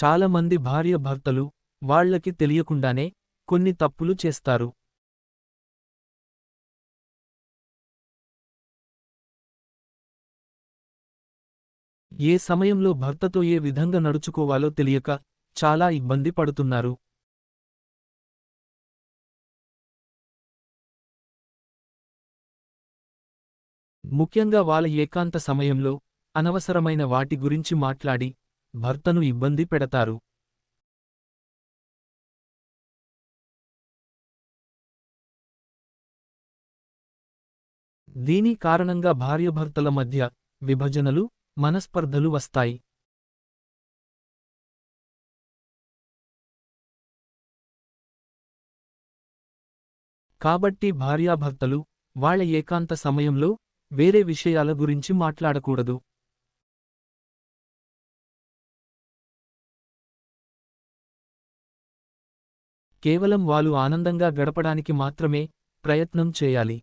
చాలామంది భార్య భర్తలు వాళ్ళకి తెలియకుండానే కొన్ని తప్పులు చేస్తారు. ఏ సమయంలో భర్తతో ఏ విధంగా నడుచుకోవాలో తెలియక చాలా ఇబ్బంది పడుతున్నారు. ముఖ్యంగా వాళ్ళ ఏకాంత సమయంలో అనవసరమైన వాటి గురించి మాట్లాడి భర్తను ఇబ్బంది పెడతారు. దీని కారణంగా భార్యభర్తల మధ్య విభజనలు మనస్పర్ధలు వస్తాయి. కాబట్టి భార్యాభర్తలు వాళ్ళ ఏకాంత సమయంలో వేరే విషయాల గురించి మాట్లాడకూడదు. కేవలం వాళ్ళు ఆనందంగా గడపడానికి మాత్రమే ప్రయత్నం చేయాలి.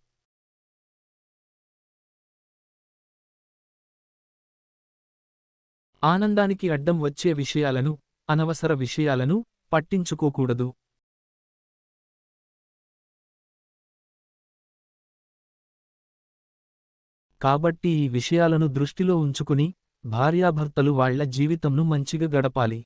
ఆనందానికి అడ్డం వచ్చే విషయాలను అనవసర విషయాలను పట్టించుకోకూడదు. కాబట్టి ఈ విషయాలను దృష్టిలో ఉంచుకుని భార్యాభర్తలు వాళ్ళ జీవితంను మంచిగా గడపాలి.